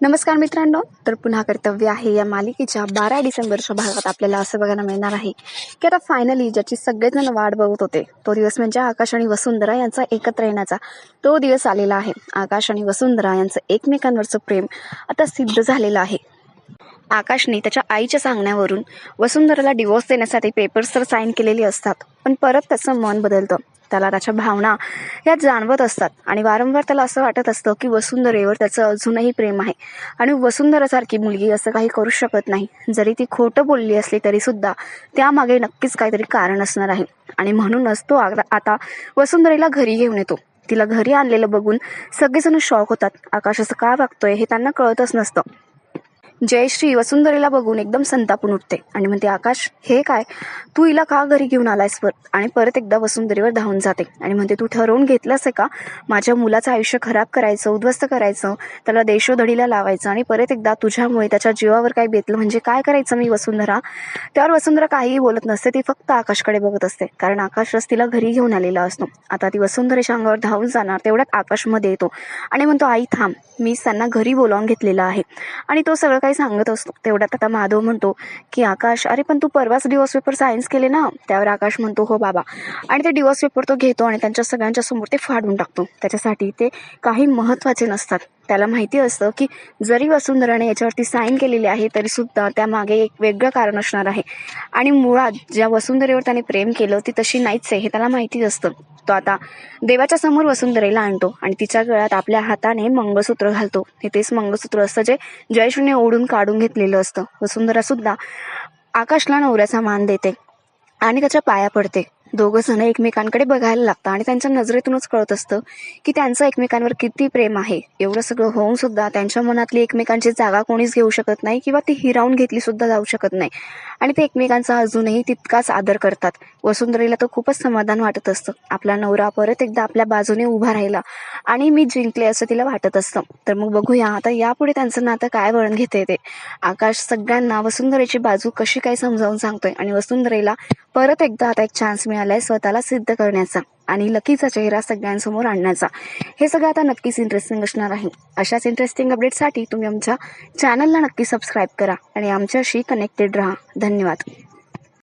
नमस्कार मित्रांनो. तर पुन्हा कर्तव्य आहे या मालिकेच्या बारा डिसेंबरच्या भागात आपल्याला असं बघायला मिळणार आहे की आता फायनली ज्याची सगळेजण वाट बघत होते तो दिवस म्हणजे आकाश आणि वसुंधरा यांचा एकत्र येण्याचा तो दिवस आलेला आहे. आकाश आणि वसुंधरा यांचं एकमेकांवरचं प्रेम आता सिद्ध झालेलं आहे. आकाशने त्याच्या आईच्या सांगण्यावरून वसुंधराला डिवोर्स देण्यासाठी पेपर्स तर साईन केलेले असतात पण परत त्याचं मन बदलतं. त्याला त्याच्या भावना ह्या जाणवत असतात. आणि वारंवार त्याला असं वाटत असतं की वसुंधरेवर त्याचं अजूनही प्रेम आहे. आणि वसुंधरासारखी मुलगी असं काही करू शकत नाही. जरी ती खोटं बोलली असली तरी सुद्धा त्यामागे नक्कीच काहीतरी कारण असणार आहे. आणि म्हणूनच तो आग- आता वसुंधरेला घरी घेऊन येतो. तिला घरी आणलेलं बघून सगळेजण शॉक होतात. आकाश असं का वागतोय हे त्यांना कळतच नसतं. जयश्री वसुंधरेला बघून एकदम संतापून उठते. आणि म्हणते आकाश हे काय? तू हिला का घरी घेऊन आलायस पर आणि परत एकदा वसुंधरेवर धावून जाते. आणि म्हणते तू ठरवून घेतलंस आहे का? माझ्या मुलाचं आयुष्य खराब करायचं उद्ध्वस्त करायचं त्याला देशोधडीला लावायचं आणि परत एकदा तुझ्यामुळे त्याच्या जीवावर काय बेतलं? म्हणजे काय करायचं मी वसुंधरा? त्यावर वसुंधरा काहीही बोलत नसते ती फक्त आकाशकडे बघत असते. कारण आकाशच तिला घरी घेऊन आलेला असतो. आता ती वसुंधरेच्या अंगावर धावून जाणार तेवढ्यात आकाशमध्ये येतो. आणि म्हणतो आई थांब. मीच त्यांना घरी बोलावून घेतलेला आहे. आणि तो सगळं काही सांगत असतो. तेवढ्यात आता माधव म्हणतो की आकाश अरे पण तू परवाच डिवॉर्स पेपर सायन्स केले ना? त्यावर आकाश म्हणतो हो बाबा. आणि ते डिवॉर्स पेपर तो घेतो आणि त्यांच्या सगळ्यांच्या समोर ते फाडून टाकतो. त्याच्यासाठी ते काही महत्त्वाचे नसतात. त्याला माहिती असतं की जरी वसुंधराने याच्यावरती साईन केलेली आहे तरी सुद्धा त्यामागे एक वेगळं कारण असणार आहे. आणि मुळात ज्या वसुंधरेवर त्याने प्रेम केलं ती तशी नाहीच आहे हे त्याला माहिती असतं. तो आता देवाच्या समोर वसुंधरेला आणतो आणि तिच्या गळ्यात आपल्या हाताने मंगळसूत्र घालतो. हे तेच मंगळसूत्र असतं जे जयशूने ओढून काढून घेतलेलं असतं. वसुंधरा सुद्धा आकाशला नवऱ्याचा मान देते आणि त्याच्या पाया पडते. दोघं जण एकमेकांकडे बघायला लागतात आणि त्यांच्या नजरेतूनच कळत असतं की त्यांचं एकमेकांवर किती प्रेम आहे. एवढं सगळं होऊन सुद्धा त्यांच्या मनातली एकमेकांची जागा कोणीच घेऊ शकत नाही किंवा ती हिरावून घेतली सुद्धा जाऊ शकत नाही. आणि ते एकमेकांचा अजूनही तितकाच आदर करतात. वसुंधरेला तर खूपच समाधान वाटत असतं. आपला नवरा परत एकदा आपल्या बाजूने उभा राहिला आणि मी जिंकले असं तिला वाटत असतं. तर मग बघूया आता यापुढे त्यांचं नातं काय वळण घेते ते. आकाश सगळ्यांना वसुंधरेची बाजू कशी काय समजावून सांगतोय आणि वसुंधरेला परत एकदा आता एक चान्स मिळालाय स्वतःला सिद्ध करण्याचा आणि लकीचा चेहरा सगळ्यांसमोर आणण्याचा. हे सगळं आता नक्कीच इंटरेस्टिंग असणार आहे. अशाच इंटरेस्टिंग अपडेटसाठी तुम्ही आमच्या चॅनलला नक्की सबस्क्राईब करा आणि आमच्याशी कनेक्टेड राहा. धन्यवाद.